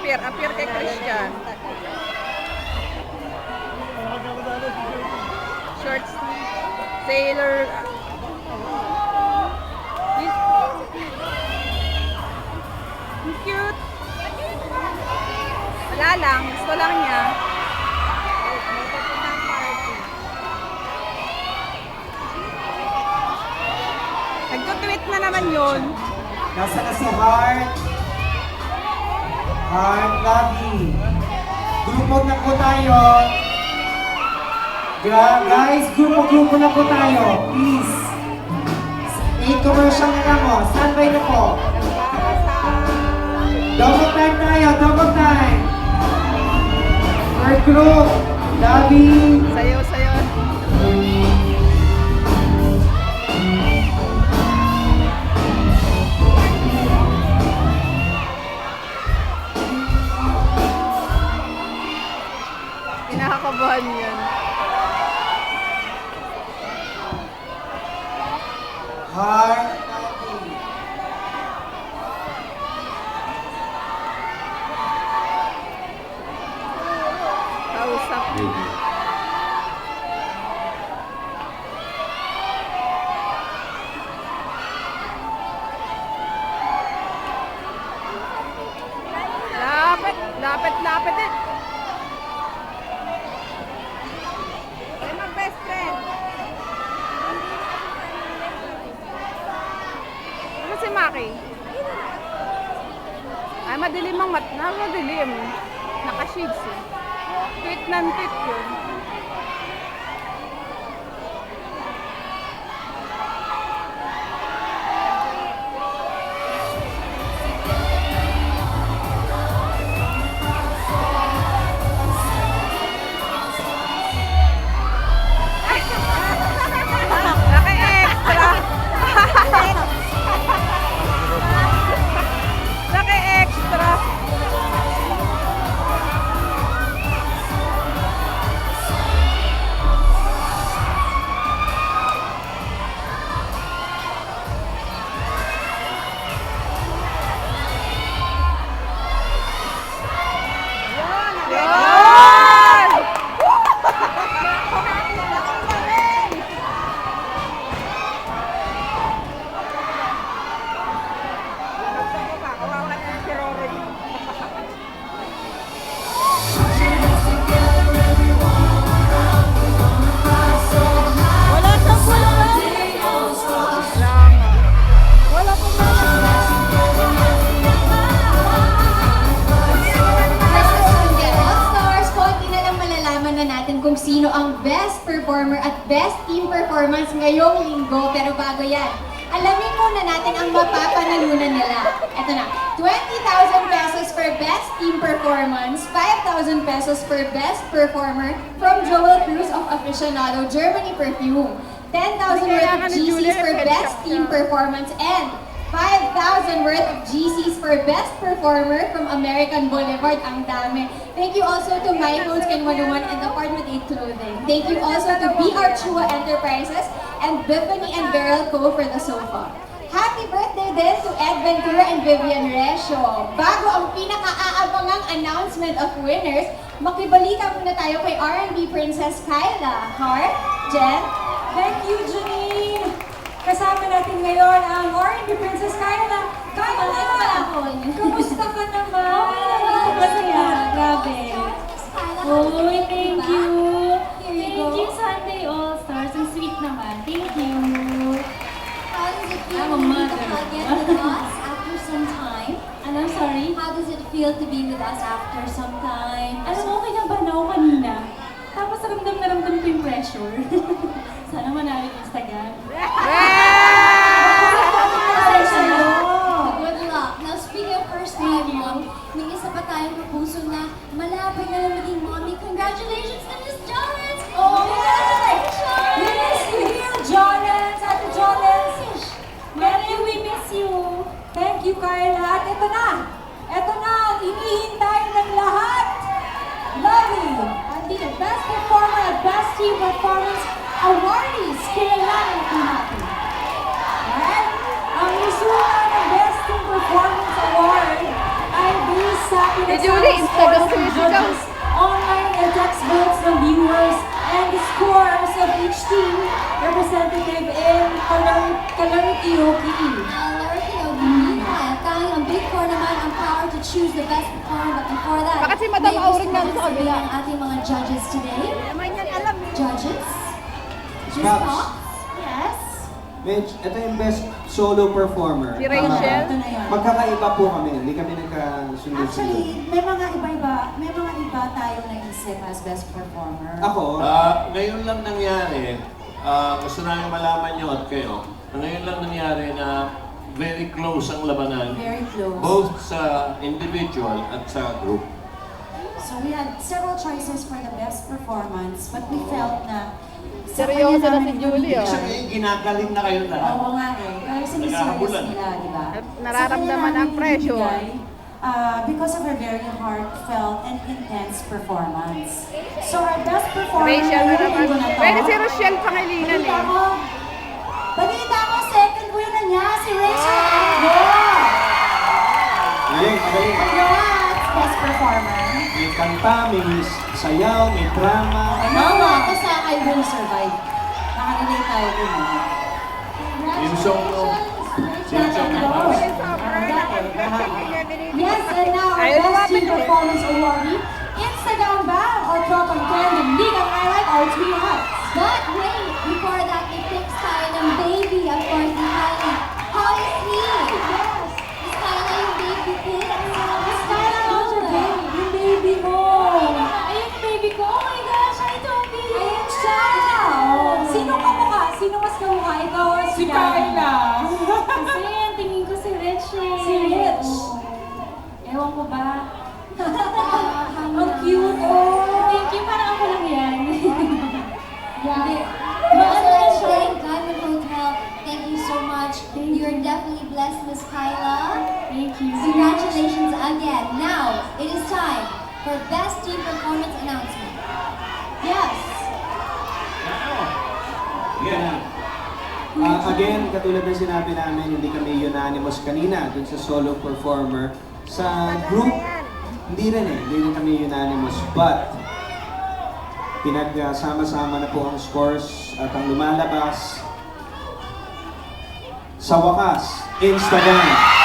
appear, appear kay Christian. Short sleeve, sailor. Cute. Wala lang, gusto lang niya. Nagtutweet na naman yun. Nasa na si Heart? Heart, love you. Grupo na po tayo. Guys, grupo-grupo na po tayo. Please. Eight commercial na lang oh. Standby na po. Double time tayo, double time. Per group. Love you. Sayo, sayo. Heart, si Maki? Ay, madilim ang mat. Na, madilim. Naka-shades eh. Tweet ng tweet yun. Natin kung sino ang best performer at best team performance ngayong linggo. Pero bago yan, alamin muna natin ang mapapanalunan nila. Ito na, 20,000 pesos for best team performance, 5,000 pesos for best performer from Joel Cruz of Aficionado Germany Perfume, 10,000 worth of GCs for best team performance and 5,000 worth of GCs for Best Performer from American Boulevard. Ang dami. Thank you also to Michael's Ken 101 and Apartment 8 Clothing. Thank you also to BR Chua Enterprises and Biffany and Beryl Co. for the sofa. Happy birthday din to Ed Ventura and Vivian Resio. Bago ang pinaka-aabangang announcement of winners, makibalita muna tayo kay R&B Princess Kyla. Heart, Jen, Thank you, Janine! Kasama natin ngayon ang R&B Princess Kyla. Kyla! Kamusta ka naman? Masaya, grabe. Uy, thank you. Here you Thank you, Sunday All-Stars. Ang sweet naman. Thank you. How does it feel I'm a to be mother. again with us after some time? Ano, sorry? How does it feel to be with us after some time? Alam mo, okay lang ba na ako kanina? Tapos ramdam na ramdam ko yung pressure. Sana manalo yung Instagram. Good luck. Now, speaking of first time mom, may isa pa tayong kapuso na malapit na lang maging mommy. Congratulations to Miss Jones! Oh, Congratulations! We miss you here, Jolens! Ate Jolens! Mary, we miss you! Thank you, Carla. At ito na! Ito na ang hinihintay ng lahat! Lovely! Ang the best performer best team performance Si Julie, sa Instagram scores ng sumisigaw. judges, Online and text votes ng viewers and the scores of each team representative in Kalar Kalarikioki. Now, Larry Kyogi, meanwhile, tayong ang big four naman ang power to choose the best performer. But before that, Bakit si Madam may gusto Auring nandun sa kabila? ang ating mga judges today. Naman yan alam. Judges? Just Snaps. Yes? Mitch, ito yung best solo performer. Si Tama Rachel? ba? Ito na yan. Magkakaiba po kami, hindi kami nagkasundo Actually, may mga iba-iba, may mga iba tayong naisip as best performer. Ako, Ah, ngayon lang nangyari, ah, gusto namin malaman nyo at kayo, na ngayon lang nangyari na very close ang labanan, Very close. both sa individual at sa group. So we had several choices for the best performance, but we felt na sa Seryoso kanya na namin si Julie. Sabihin, ginagaling na kayo lahat. Oo nga eh. Pero siniserious Nagkakabulan. nila, di ba? At nararamdaman Sa kanya ang namin pressure. ibibigay, ah, because of her very heartfelt and intense performance. So our best performer, Rachel na naman. ko na to. Pwede si Rochelle Pangilinan eh. ko, kanta, may sayaw, may drama. Mama ako sa I Will Survive. Nakarelate tayo eh. Yung song mo, yung song mo. Yes, and now our best team performance awardee, Instagram ba or tropang trending, legal highlight or three hats? But wait, before that, may pics tayo ng baby of course ni Kylie. How is he? Yes. Is Kylie yung baby pic? Miss Kyla, how's your baby? Yung baby mo. Ayun yung baby ko. Oh my gosh, I don't believe Ayun siya. Sino ka mukha? Sino mas kamukha? Ikaw or si Kyla? Kasi ang tingin ko si Rich eh. Si Rich. Ewan ko ba? Ang cute. Oh. Thank you, parang ako lang yan. yeah. We also like to thank Diamond Hotel. Thank you so much. You're definitely blessed, Miss Kyla. Thank you. Congratulations again. Now, it is time for Best Team Performance Announcement. Yes. Yeah. Ah, again, katulad ng sinabi namin, hindi kami unanimous kanina dun sa solo performer. Sa group, hindi rin eh, hindi rin kami unanimous. But, pinagsama-sama na po ang scores at ang lumalabas. Sa wakas, Instagram.